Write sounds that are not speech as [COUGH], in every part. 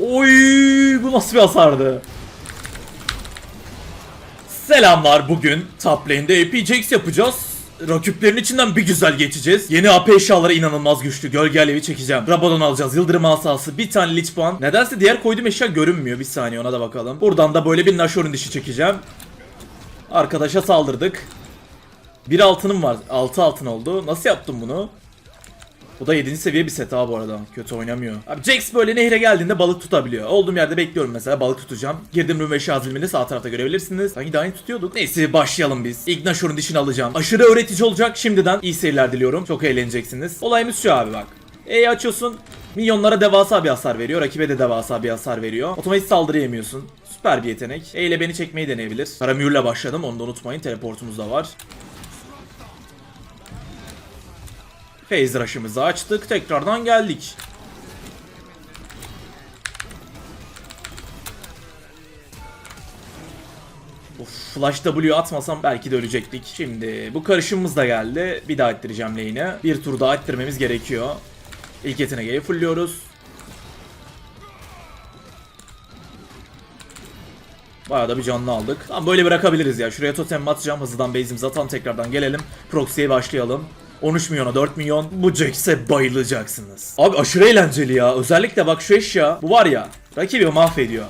Oy bu nasıl bir hasardı? Selamlar bugün top lane'de AP Jax yapacağız. Rakiplerin içinden bir güzel geçeceğiz. Yeni AP eşyaları inanılmaz güçlü. Gölge alevi çekeceğim. Rabadon alacağız. Yıldırım asası. Bir tane Lich puan. Nedense diğer koyduğum eşya görünmüyor. Bir saniye ona da bakalım. Buradan da böyle bir Nashor'un dişi çekeceğim. Arkadaşa saldırdık. Bir altınım var. 6 altın oldu. Nasıl yaptım bunu? Bu da 7. seviye bir set ha bu arada. Kötü oynamıyor. Abi Jax böyle nehre geldiğinde balık tutabiliyor. Olduğum yerde bekliyorum mesela balık tutacağım. Girdim room eşya zilmini sağ tarafta görebilirsiniz. Sanki daha iyi tutuyorduk. Neyse başlayalım biz. İlk Nashor'un dişini alacağım. Aşırı öğretici olacak. Şimdiden iyi seyirler diliyorum. Çok eğleneceksiniz. Olayımız şu abi bak. E'yi açıyorsun. Minyonlara devasa bir hasar veriyor. Rakibe de devasa bir hasar veriyor. Otomatik saldırı yemiyorsun. Süper bir yetenek. E ile beni çekmeyi deneyebilir. Karamür'le başladım. Onu da unutmayın. Teleportumuz da var. Phase rush'ımızı açtık. Tekrardan geldik. Of, Flash W atmasam belki de ölecektik. Şimdi bu karışımımız da geldi. Bir daha ettireceğim lane'e. Bir tur daha ettirmemiz gerekiyor. İlk yeteneği fullliyoruz. Bayağı da bir canlı aldık. Tamam böyle bırakabiliriz ya. Şuraya totem atacağım. Hızlıdan base'imizi atalım tekrardan gelelim. Proxy'ye başlayalım. 13 milyona 4 milyon. Bu Jax'e bayılacaksınız. Abi aşırı eğlenceli ya. Özellikle bak şu eşya. Bu var ya. Rakibi mahvediyor.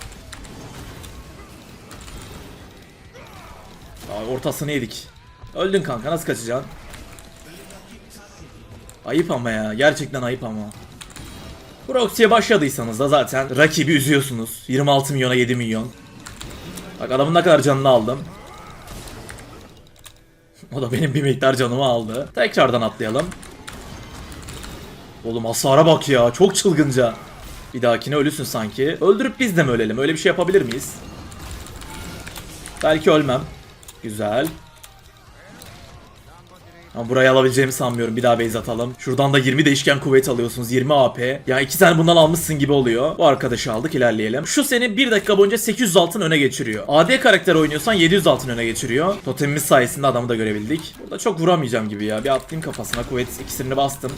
Abi ortasını yedik. Öldün kanka nasıl kaçacaksın? Ayıp ama ya. Gerçekten ayıp ama. Proxy'ye başladıysanız da zaten rakibi üzüyorsunuz. 26 milyona 7 milyon. Bak adamın ne kadar canını aldım. O da benim bir miktar canımı aldı. Tekrardan atlayalım. Oğlum hasara bak ya. Çok çılgınca. Bir dahakine ölüsün sanki. Öldürüp biz de mi ölelim? Öyle bir şey yapabilir miyiz? Belki ölmem. Güzel. Ama burayı alabileceğimi sanmıyorum. Bir daha base atalım. Şuradan da 20 değişken kuvvet alıyorsunuz. 20 AP. Ya iki tane bundan almışsın gibi oluyor. Bu arkadaşı aldık ilerleyelim. Şu seni 1 dakika boyunca 800 altın öne geçiriyor. AD karakter oynuyorsan 700 altın öne geçiriyor. Totemimiz sayesinde adamı da görebildik. Burada çok vuramayacağım gibi ya. Bir atlayayım kafasına. Kuvvet iksirini bastım.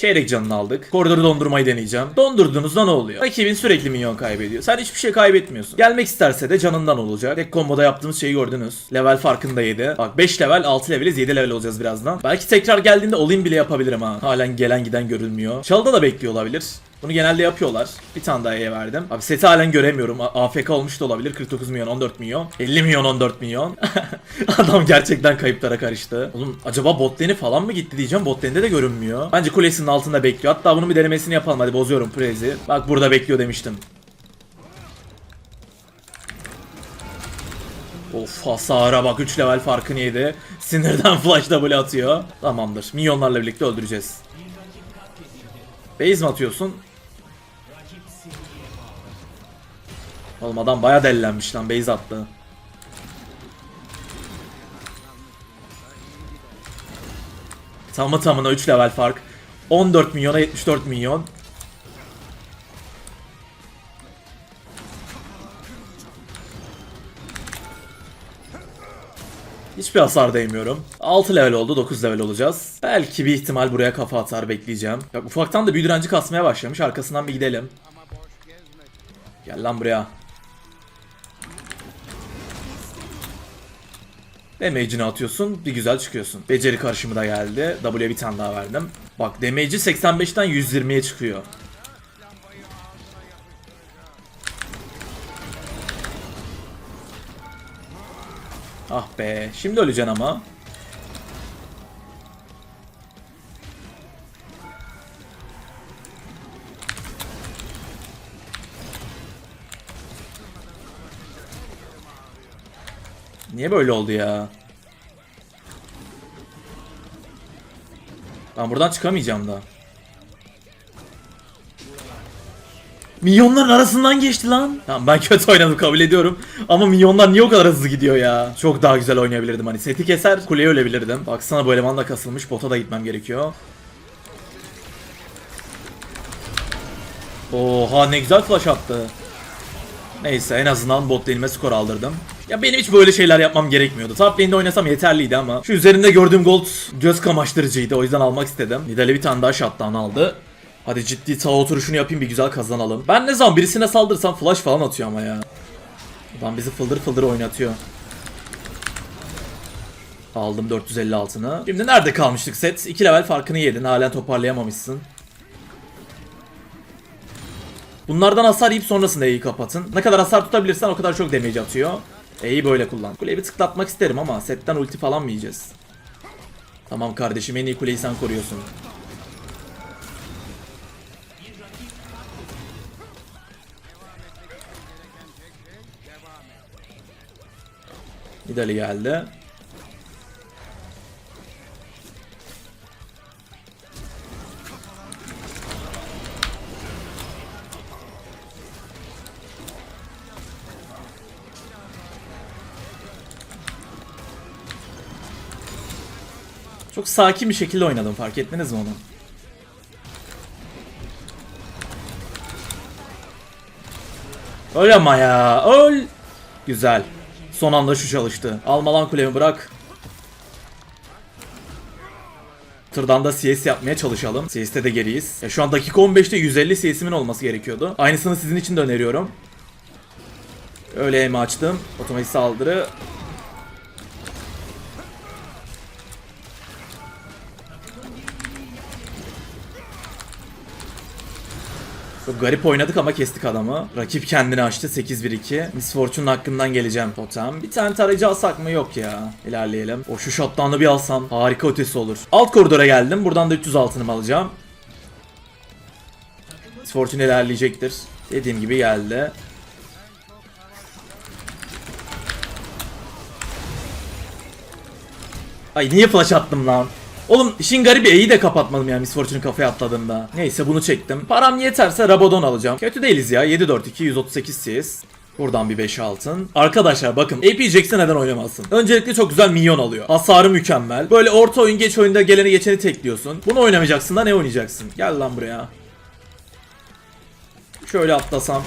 Çeyrek canını aldık. Koridoru dondurmayı deneyeceğim. Dondurduğunuzda ne oluyor? Rakibin sürekli minyon kaybediyor. Sen hiçbir şey kaybetmiyorsun. Gelmek isterse de canından olacak. Tek komboda yaptığımız şeyi gördünüz. Level farkında 7. Bak 5 level, 6 leveliz, 7 level olacağız birazdan. Belki tekrar geldiğinde olayım bile yapabilirim ha. Halen gelen giden görülmüyor. Çalda da bekliyor olabilir. Bunu genelde yapıyorlar. Bir tane daha E'ye verdim. Abi seti halen göremiyorum. AFK olmuş da olabilir. 49 milyon, 14 milyon. 50 milyon, 14 milyon. [LAUGHS] Adam gerçekten kayıplara karıştı. Oğlum acaba bot lane'i falan mı gitti diyeceğim. Bot lane'de de görünmüyor. Bence kulesinin altında bekliyor. Hatta bunun bir denemesini yapalım. Hadi bozuyorum Prezi. Bak burada bekliyor demiştim. Of hasara bak 3 level farkını yedi. Sinirden [LAUGHS] flash double atıyor. Tamamdır. Minyonlarla birlikte öldüreceğiz. Base mi atıyorsun? Oğlum adam baya delilenmiş lan base attı. Tamı tamına 3 level fark. 14 milyona 74 milyon. Hiçbir hasar değmiyorum. 6 level oldu 9 level olacağız. Belki bir ihtimal buraya kafa atar bekleyeceğim. Bak ufaktan da büyü kasmaya başlamış. Arkasından bir gidelim. Gel lan buraya. Damage'ini atıyorsun, bir güzel çıkıyorsun. Beceri karşımı da geldi. W'ye bir tane daha verdim. Bak damage'i 85'ten 120'ye çıkıyor. Ah be, şimdi öleceksin ama. Niye böyle oldu ya? Ben buradan çıkamayacağım da. Milyonların arasından geçti lan. Tamam ben kötü oynadım kabul ediyorum. Ama milyonlar niye o kadar hızlı gidiyor ya? Çok daha güzel oynayabilirdim hani. Seti keser kuleye ölebilirdim. Baksana bu eleman da kasılmış. Bota da gitmem gerekiyor. Oha ne güzel flash attı. Neyse en azından bot lane'ime skor aldırdım. Ya benim hiç böyle şeyler yapmam gerekmiyordu. Top lane'de oynasam yeterliydi ama şu üzerinde gördüğüm gold göz kamaştırıcıydı. O yüzden almak istedim. Nidale bir tane daha shutdown aldı. Hadi ciddi tava oturuşunu yapayım bir güzel kazanalım. Ben ne zaman birisine saldırsam flash falan atıyor ama ya. Adam bizi fıldır fıldır oynatıyor. Aldım 450 altını. Şimdi nerede kalmıştık set? 2 level farkını yedin. Halen toparlayamamışsın. Bunlardan hasar yiyip sonrasında E'yi kapatın. Ne kadar hasar tutabilirsen o kadar çok damage atıyor. E'yi böyle kullan. Kuleyi bir tıklatmak isterim ama setten ulti falan mı yiyeceğiz? Tamam kardeşim en iyi kuleyi sen koruyorsun. Nidali geldi. Çok sakin bir şekilde oynadım fark ettiniz mi onu? Öl ama ya öl. Güzel. Son anda şu çalıştı. Almalan kulemi bırak. Tırdan da CS yapmaya çalışalım. CS'te de geriyiz. Ya şu an dakika 15'te 150 CS'imin olması gerekiyordu. Aynısını sizin için de öneriyorum. Öyle mi açtım. Otomatik saldırı. Garip oynadık ama kestik adamı. Rakip kendini açtı 8-1-2. Miss Fortune'un hakkından geleceğim totem. Bir tane tarayıcı alsak mı? Yok ya. İlerleyelim. O şu shotdown'u bir alsam harika ötesi olur. Alt koridora geldim. Buradan da 300 altınımı alacağım. Miss Fortune ilerleyecektir. Dediğim gibi geldi. Ay niye flash attım lan? Oğlum işin garibi E'yi de kapatmadım yani Miss Fortune'un kafaya atladığında. Neyse bunu çektim. Param yeterse Rabadon alacağım. Kötü değiliz ya. 7-4-2 138 CS. Buradan bir 5 altın. Arkadaşlar bakın AP Jax'e neden oynamazsın? Öncelikle çok güzel minyon alıyor. Hasarı mükemmel. Böyle orta oyun geç oyunda geleni geçeni tekliyorsun. Bunu oynamayacaksın da ne oynayacaksın? Gel lan buraya. Şöyle atlasam.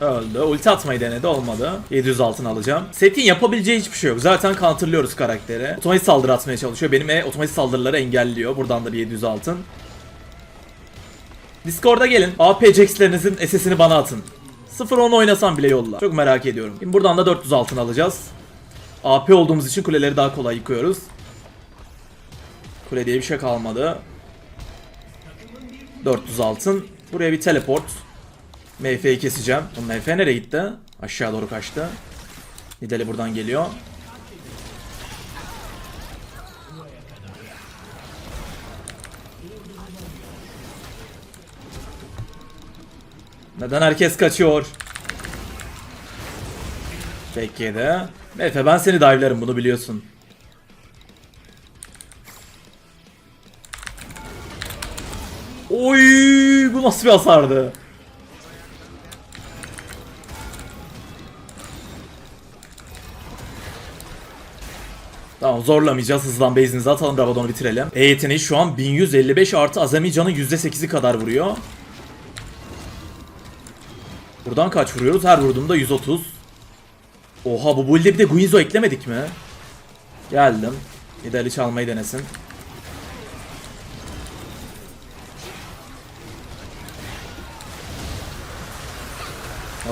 Öldü. Ulti atmayı denedi olmadı. 700 altın alacağım. Setin yapabileceği hiçbir şey yok. Zaten counterlıyoruz karakteri. Otomatik saldırı atmaya çalışıyor. Benim e otomatik saldırıları engelliyor. Buradan da bir 700 altın. Discord'a gelin. AP Jax'lerinizin SS'ini bana atın. 0-10 oynasam bile yolla. Çok merak ediyorum. Şimdi buradan da 400 altın alacağız. AP olduğumuz için kuleleri daha kolay yıkıyoruz. Kule diye bir şey kalmadı. 400 altın. Buraya bir teleport. MF'yi keseceğim. Bu MF nereye gitti? Aşağı doğru kaçtı. Nidali buradan geliyor. Neden herkes kaçıyor? Peki de. Efe ben seni dive'lerim bunu biliyorsun. Oy bu nasıl bir hasardı? Tamam zorlamayacağız. Hızlan base'inizi atalım. Rabadon'u bitirelim. E yeteneği şu an 1155 artı Azami canın %8'i kadar vuruyor. Buradan kaç vuruyoruz? Her vurduğumda 130. Oha bu build'e bir de Guinzo eklemedik mi? Geldim. Nidali çalmayı denesin.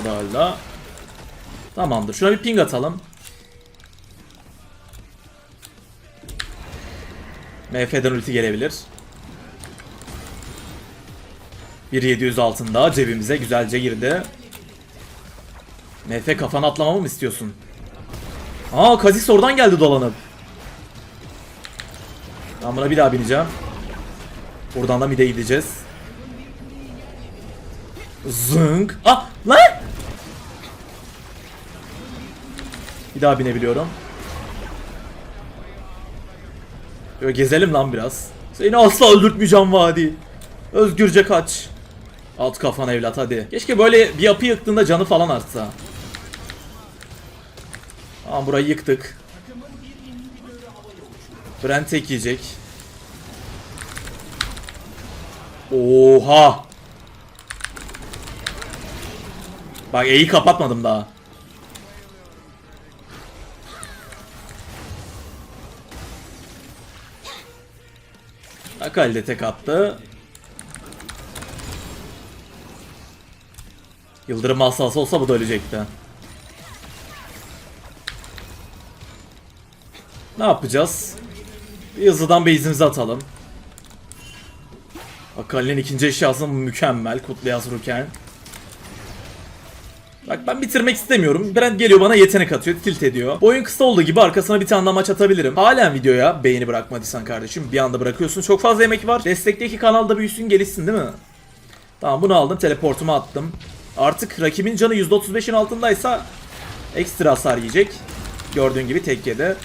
O da. Tamamdır. Şuna bir ping atalım. MF'den ulti gelebilir. 1700 altında cebimize güzelce girdi. MF kafana atlamamı mı istiyorsun? Aa Kazix oradan geldi dolanıp. Ben buna bir daha bineceğim. Buradan da mide gideceğiz. Zınk. Ah lan! Bir daha binebiliyorum. Böyle gezelim lan biraz. Seni asla öldürtmeyeceğim vadi. Özgürce kaç. Alt kafan evlat hadi. Keşke böyle bir yapı yıktığında canı falan artsa. Tamam burayı yıktık. Brent tek yiyecek. Oha. Bak E'yi kapatmadım daha. Akali de tek attı. Yıldırım asası olsa bu da ölecekti. Ne yapacağız? Bir hızlıdan base'imizi atalım. Akali'nin ikinci eşyası mükemmel. Kutlayaz Ruken. Bak ben bitirmek istemiyorum. Brent geliyor bana yetenek atıyor, tilt ediyor. Bu oyun kısa olduğu gibi arkasına bir tane daha maç atabilirim. Halen videoya beğeni bırakmadıysan kardeşim bir anda bırakıyorsun. Çok fazla emek var. Destekteki kanalda büyüsün gelişsin değil mi? Tamam bunu aldım. Teleportumu attım. Artık rakibin canı %35'in altındaysa ekstra hasar yiyecek. Gördüğün gibi tek yedi.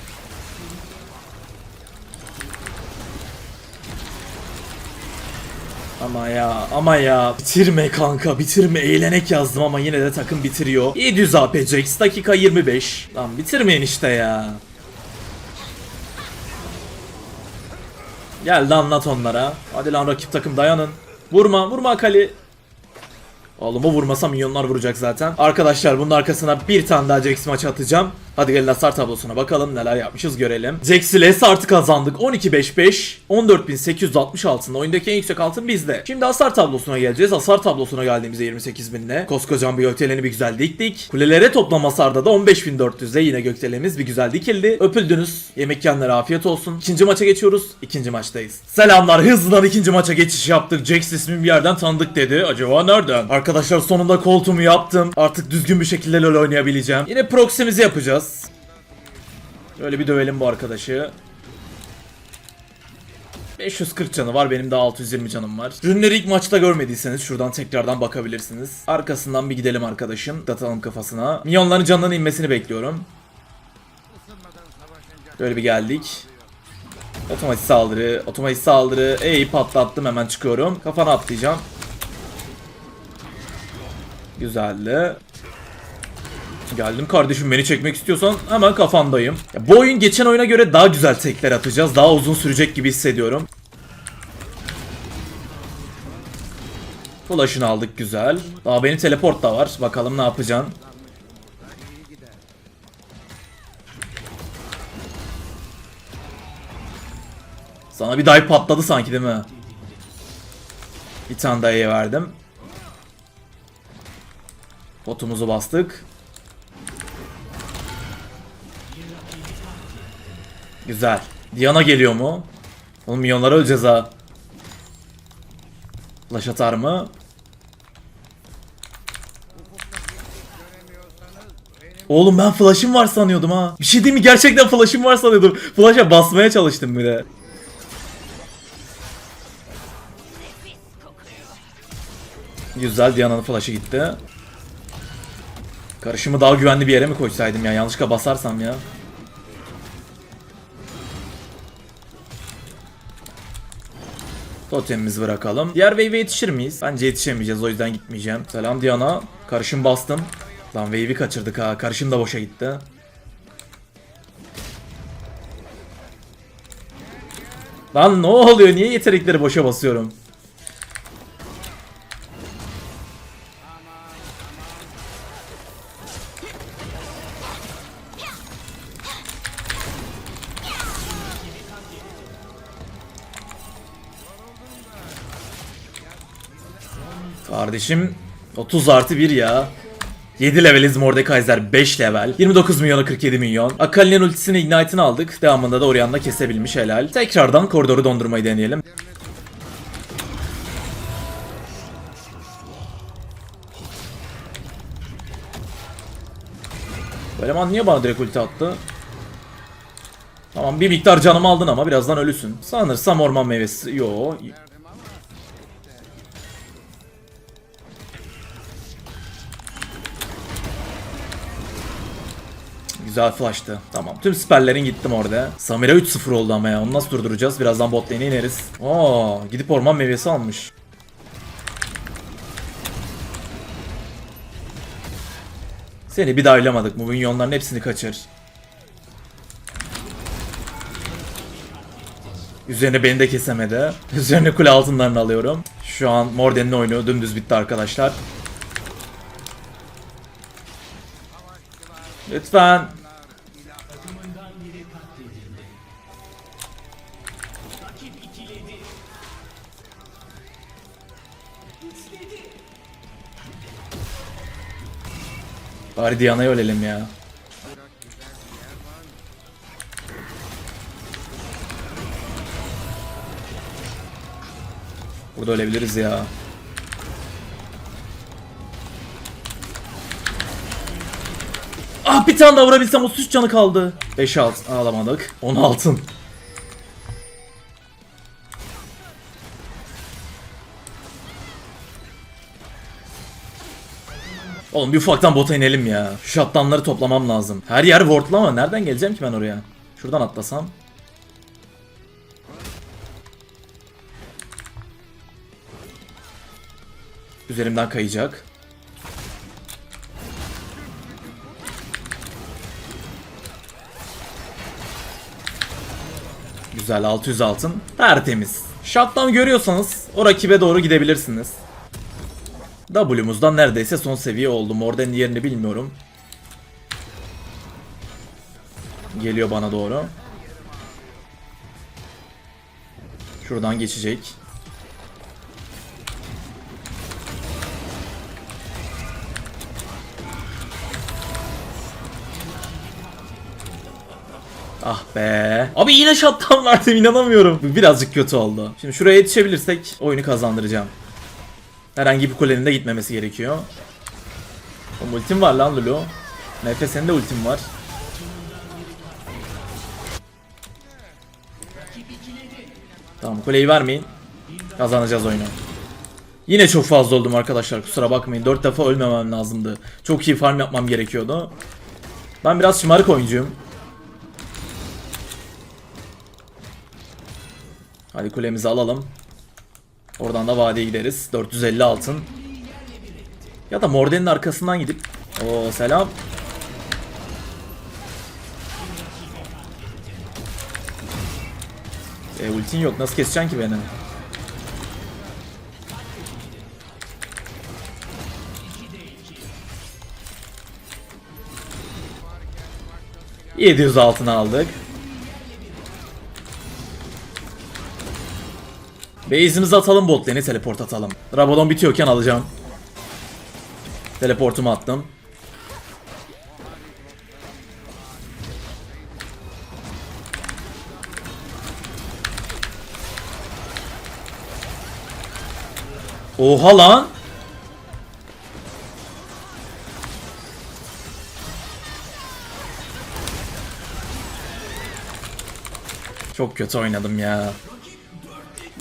Ama ya ama ya bitirme kanka bitirme eğlenek yazdım ama yine de takım bitiriyor. 700 AP Jax dakika 25. Lan bitirmeyin işte ya. Gel de anlat onlara. Hadi lan rakip takım dayanın. Vurma vurma Akali. Oğlum o vurmasa milyonlar vuracak zaten. Arkadaşlar bunun arkasına bir tane daha Jax maçı atacağım. Hadi gelin hasar tablosuna bakalım neler yapmışız görelim. Jax ile artı kazandık. 12-5-5. 14.860 altında. Oyundaki en yüksek altın bizde. Şimdi hasar tablosuna geleceğiz. Hasar tablosuna geldiğimizde 28.000'le. Koskocaman bir gökdeleni bir güzel diktik. Kulelere toplam hasarda da 15.400'le yine gökdelenimiz bir güzel dikildi. Öpüldünüz. Yemek yiyenlere afiyet olsun. İkinci maça geçiyoruz. İkinci maçtayız. Selamlar. Hızlıdan ikinci maça geçiş yaptık. Jax ismini bir yerden tanıdık dedi. Acaba nereden? Arkadaşlar sonunda koltuğumu yaptım. Artık düzgün bir şekilde LoL oynayabileceğim. Yine proxy'mizi yapacağız. Şöyle bir dövelim bu arkadaşı. 540 canı var benim de 620 canım var. Rünleri ilk maçta görmediyseniz şuradan tekrardan bakabilirsiniz. Arkasından bir gidelim arkadaşım. Datalım kafasına. Minyonların canının inmesini bekliyorum. Böyle bir geldik. Otomatik saldırı, otomatik saldırı. E'yi patlattım hemen çıkıyorum. Kafana atlayacağım. Güzeldi. Geldim kardeşim beni çekmek istiyorsan hemen kafandayım. Ya bu oyun geçen oyuna göre daha güzel tekler atacağız. Daha uzun sürecek gibi hissediyorum. Flash'ını aldık güzel. Daha benim teleport da var. Bakalım ne yapacaksın. Sana bir dive patladı sanki değil mi? Bir tane daha verdim. Potumuzu bastık. Güzel. Diana geliyor mu? Oğlum milyonlara öleceğiz ha. Flash atar mı? Oğlum ben flash'ım var sanıyordum ha. Bir şey değil mi? Gerçekten flash'ım var sanıyordum. Flash'a basmaya çalıştım bir de. Güzel Diana'nın flash'ı gitti. Karışımı daha güvenli bir yere mi koysaydım ya? Yanlışlıkla basarsam ya. Totemimizi bırakalım. Diğer wave'e yetişir miyiz? Bence yetişemeyeceğiz o yüzden gitmeyeceğim. Selam Diana. Karışım bastım. Lan wave'i kaçırdık ha. Karışım da boşa gitti. Lan ne oluyor? Niye yetenekleri boşa basıyorum? Kardeşim 30 artı 1 ya. 7 leveliz Mordekaiser 5 level. 29 milyona 47 milyon. Akali'nin ultisini Ignite'ını aldık. Devamında da Orianna kesebilmiş helal. Tekrardan koridoru dondurmayı deneyelim. Eleman niye bana direkt ulti attı? Tamam bir miktar canımı aldın ama birazdan ölüsün. Sanırsam orman meyvesi. Yo. Güzel flash'tı. Tamam. Tüm siperlerin gittim orada. Samira 3-0 oldu ama ya. Onu nasıl durduracağız? Birazdan bot lane'e ineriz. Oo, gidip orman meyvesi almış. Seni bir daylamadık? Bu minyonların hepsini kaçır. Üzerine beni de kesemedi. Üzerine kule altınlarını alıyorum. Şu an Morden'in oyunu dümdüz bitti arkadaşlar. Lütfen. Bari Diana'yı ölelim ya. Burada ölebiliriz ya. Ah bir tane daha vurabilsem 33 canı kaldı. 5 alt alamadık. 10 altın. Oğlum bir ufaktan bota inelim ya. Şu shutdownları toplamam lazım. Her yer wardlu ama nereden geleceğim ki ben oraya? Şuradan atlasam. Üzerimden kayacak. Güzel 600 altın. Tertemiz. Shutdown görüyorsanız o rakibe doğru gidebilirsiniz. W'muzdan neredeyse son seviye oldu. Morden'in yerini bilmiyorum. Geliyor bana doğru. Şuradan geçecek. Ah be. Abi yine shutdown verdim inanamıyorum. Birazcık kötü oldu. Şimdi şuraya yetişebilirsek oyunu kazandıracağım. Herhangi bir kulenin de gitmemesi gerekiyor. O ultim var lan Lulu. Nefe senin de ultim var. Tamam kuleyi vermeyin. Kazanacağız oyunu. Yine çok fazla oldum arkadaşlar kusura bakmayın. 4 defa ölmemem lazımdı. Çok iyi farm yapmam gerekiyordu. Ben biraz şımarık oyuncuyum. Hadi kulemizi alalım. Oradan da vadiye gideriz. 450 altın. Ya da Morden'in arkasından gidip. Oo selam. E ultin yok. Nasıl keseceksin ki beni? ...700 altın aldık. Base'imizi atalım bot teleport atalım. Rabadon bitiyorken alacağım. Teleportumu attım. Oha lan. Çok kötü oynadım ya.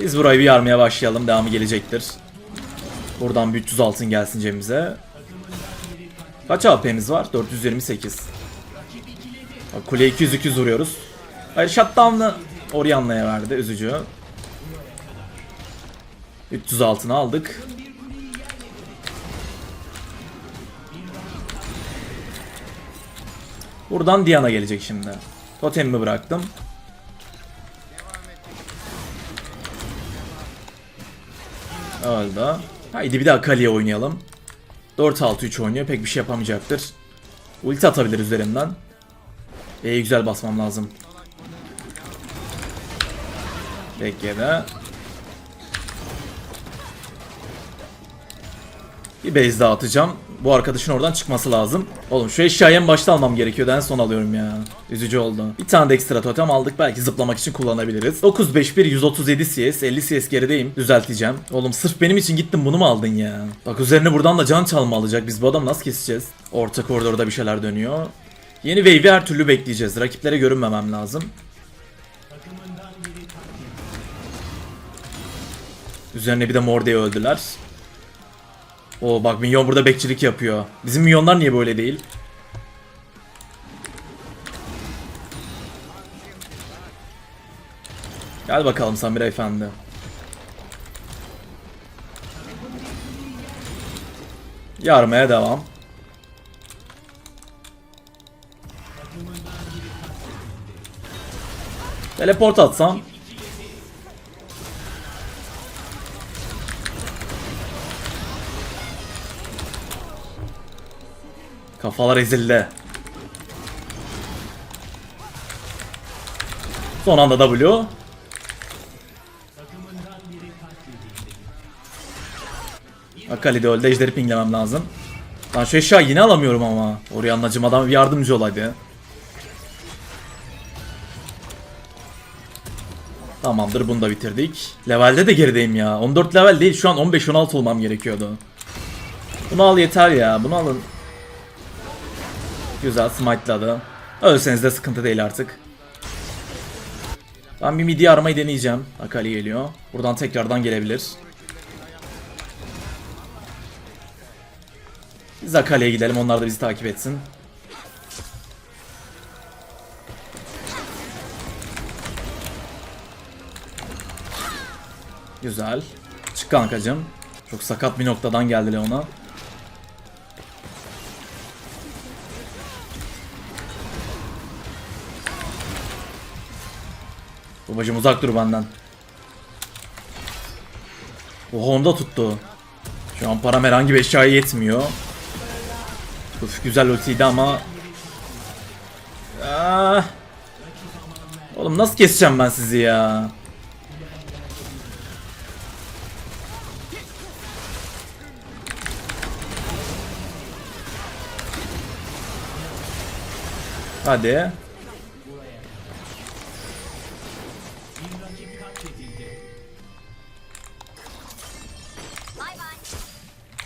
Biz burayı bir yarmaya başlayalım. Devamı gelecektir. Buradan bir 300 altın gelsin cebimize. Kaç AP'miz var? 428. Bak, kule 200-200 vuruyoruz. Hayır shutdown'ı Orianna'ya verdi. Üzücü. 300 altını aldık. Buradan Diana gelecek şimdi. Totemimi bıraktım. Öldü. Haydi bir daha Kali'ye oynayalım. 4-6-3 oynuyor. Pek bir şey yapamayacaktır. Ulti atabilir üzerinden. E'yi güzel basmam lazım. Bekle Bir base daha atacağım. Bu arkadaşın oradan çıkması lazım. Oğlum şu eşyayı en başta almam gerekiyordu. En son alıyorum ya. Üzücü oldu. Bir tane de ekstra totem aldık. Belki zıplamak için kullanabiliriz. 951 137 CS. 50 CS gerideyim. Düzelteceğim. Oğlum sırf benim için gittin bunu mu aldın ya? Bak üzerine buradan da can çalma alacak. Biz bu adamı nasıl keseceğiz? Orta koridorda bir şeyler dönüyor. Yeni wave'i her türlü bekleyeceğiz. Rakiplere görünmemem lazım. Üzerine bir de Morde'yi öldüler. O bak minyon burada bekçilik yapıyor. Bizim minyonlar niye böyle değil? Gel bakalım Samira Efendi. Yarmaya devam. Teleport atsam. Kafalar ezildi. Son anda W. Akali de öldü. Ejderi pinglemem lazım. Lan şu eşya yine alamıyorum ama. Oraya anacım adam yardımcı olaydı. Tamamdır bunu da bitirdik. Levelde de gerideyim ya. 14 level değil şu an 15-16 olmam gerekiyordu. Bunu al yeter ya. Bunu alın. Güzel smite'ladı. Ölseniz de sıkıntı değil artık. Ben bir midi aramayı deneyeceğim. Akali geliyor. Buradan tekrardan gelebilir. Biz Akali'ye gidelim. Onlar da bizi takip etsin. Güzel. Çık kankacım. Çok sakat bir noktadan geldi Leon'a. Babacım uzak dur benden. O Honda tuttu. Şu an param herhangi bir eşyaya yetmiyor. Uf güzel ultiydi ama... Ah. Oğlum nasıl keseceğim ben sizi ya? Hadi.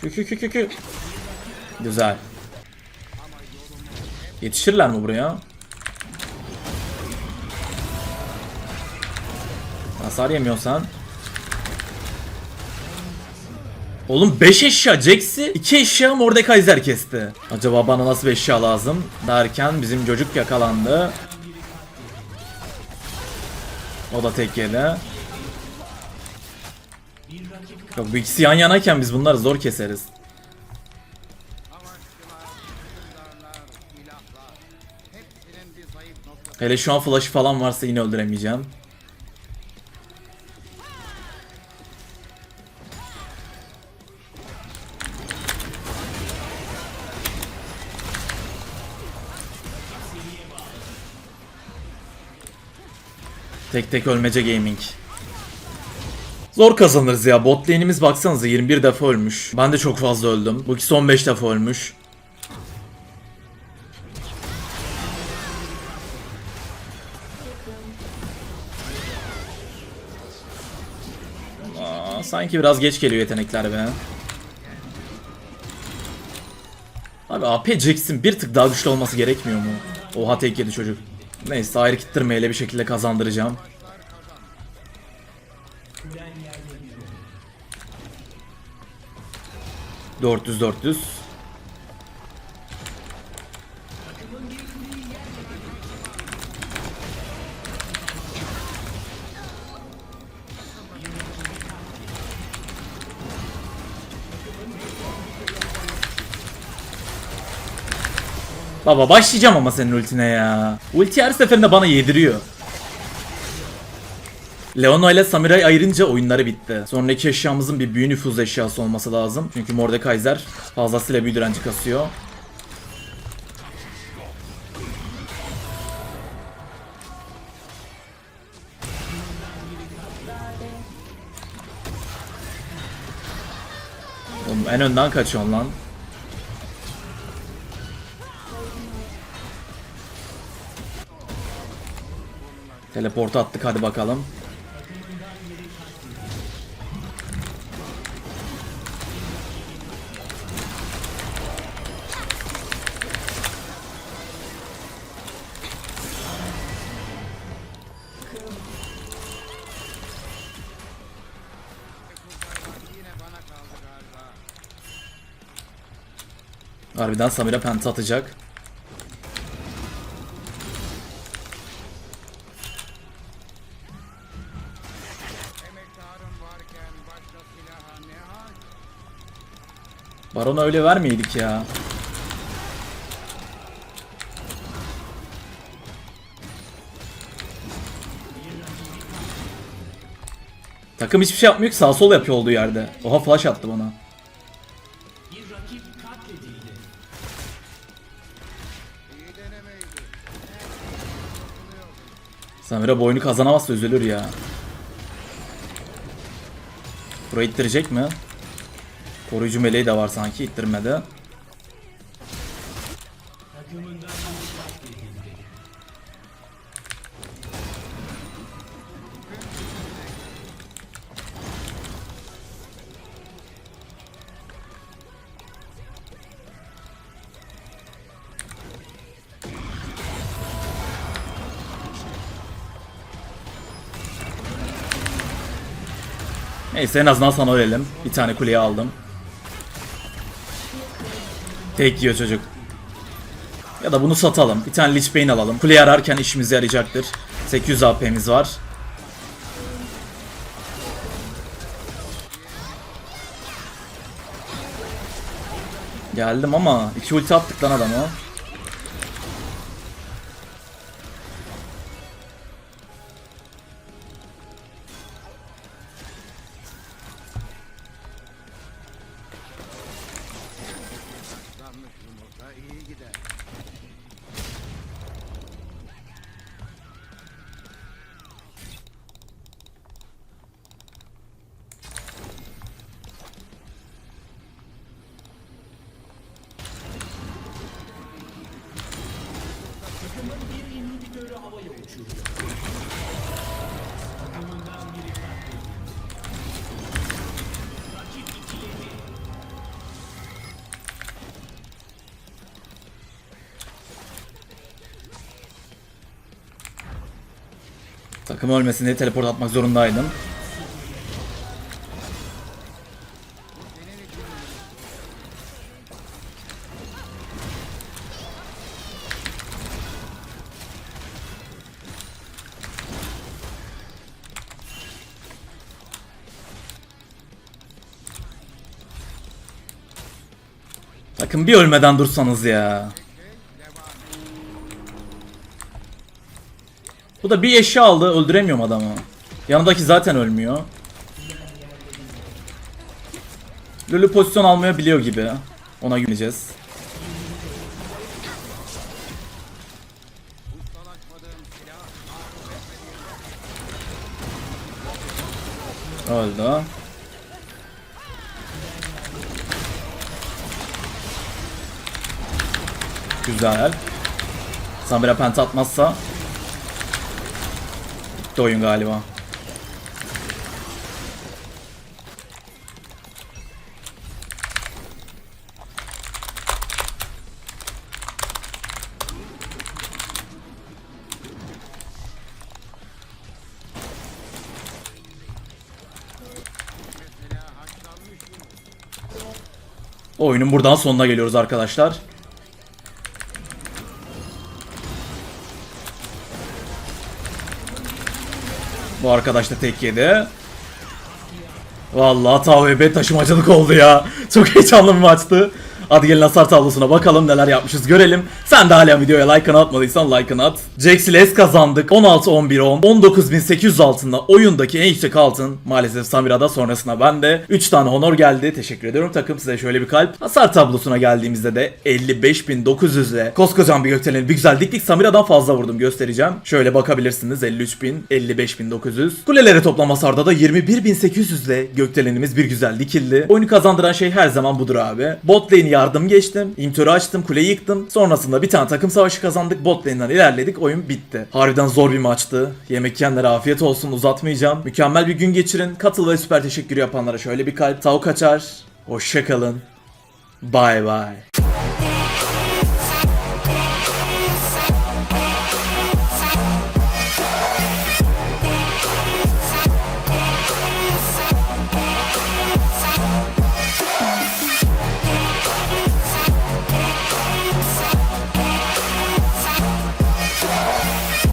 Kü kü kü kü. Güzel. Yetişirler mi buraya? Hasar yemiyorsan. Oğlum 5 eşya Jax'i 2 eşya Mordekaiser kesti. Acaba bana nasıl bir eşya lazım derken bizim çocuk yakalandı. O da tek yedi. Yok bu ikisi yan yanayken biz bunları zor keseriz. Hele şu an flash'ı falan varsa yine öldüremeyeceğim. Tek tek ölmece gaming. Zor kazanırız ya. Bot lane'imiz baksanıza 21 defa ölmüş. Ben de çok fazla öldüm. Bu ikisi 15 defa ölmüş. Aa, sanki biraz geç geliyor yetenekler be. Abi AP Jackson bir tık daha güçlü olması gerekmiyor mu? Oha tek yedi çocuk. Neyse ayrı kittirmeyle bir şekilde kazandıracağım. Dört yüz dört yüz. Baba başlayacağım ama senin ultine ya. Ulti her seferinde bana yediriyor. Leona ile Samurai ayırınca oyunları bitti. Sonraki eşyamızın bir büyü nüfuz eşyası olması lazım. Çünkü Mordekaiser fazlasıyla büyü direnci kasıyor. Oğlum en önden kaçıyorsun lan. Teleportu attık hadi bakalım. Harbiden Samira penta atacak. Baron'a öyle vermeydik ya. Takım hiçbir şey yapmıyor ki sağ sol yapıyor olduğu yerde. Oha flash attı bana. Samira bu oyunu kazanamazsa üzülür ya. Burayı ittirecek mi? Koruyucu meleği de var sanki ittirmedi. Neyse en azından sana ölelim. Bir tane kuleyi aldım. Tek yiyor çocuk. Ya da bunu satalım. Bir tane Lich Bane alalım. Kuleyi ararken işimize yarayacaktır. 800 AP'miz var. Geldim ama iki ulti attık lan adamı. Takım ölmesin diye teleport atmak zorundaydım. Takım bir ölmeden dursanız ya. Bu da bir eşya aldı öldüremiyorum adamı. Yanındaki zaten ölmüyor. Lulu pozisyon almaya biliyor gibi. Ona güveneceğiz. Öldü. Güzel. Samira penta atmazsa Bitti oyun galiba. Oyunun buradan sonuna geliyoruz arkadaşlar. Bu arkadaş da tek yedi. Vallahi TVB taşımacılık oldu ya. Çok heyecanlı bir maçtı. Hadi gelin hasar tablosuna bakalım neler yapmışız görelim. Sen de hala videoya like'ını atmadıysan like'ını at. Jax kazandık. 16-11-10. 19.800 altınla oyundaki en yüksek altın. Maalesef Samira'da sonrasında ben de 3 tane honor geldi. Teşekkür ediyorum takım size şöyle bir kalp. Hasar tablosuna geldiğimizde de 55.900 ile koskocaman bir gökdeleni bir güzel diktik. Samira'dan fazla vurdum göstereceğim. Şöyle bakabilirsiniz 53.000, 55.900. Kulelere toplam hasarda da 21.800 ile gökdelenimiz bir güzel dikildi. Oyunu kazandıran şey her zaman budur abi. Bot lane'i yardım geçtim. Intörü açtım, kuleyi yıktım. Sonrasında bir tane takım savaşı kazandık. Bot lane'den ilerledik. Oyun bitti. Harbiden zor bir maçtı. Yemek yiyenlere afiyet olsun. Uzatmayacağım. Mükemmel bir gün geçirin. Katıl ve süper teşekkür yapanlara şöyle bir kalp. Tavuk açar. Hoşçakalın. Bye bye.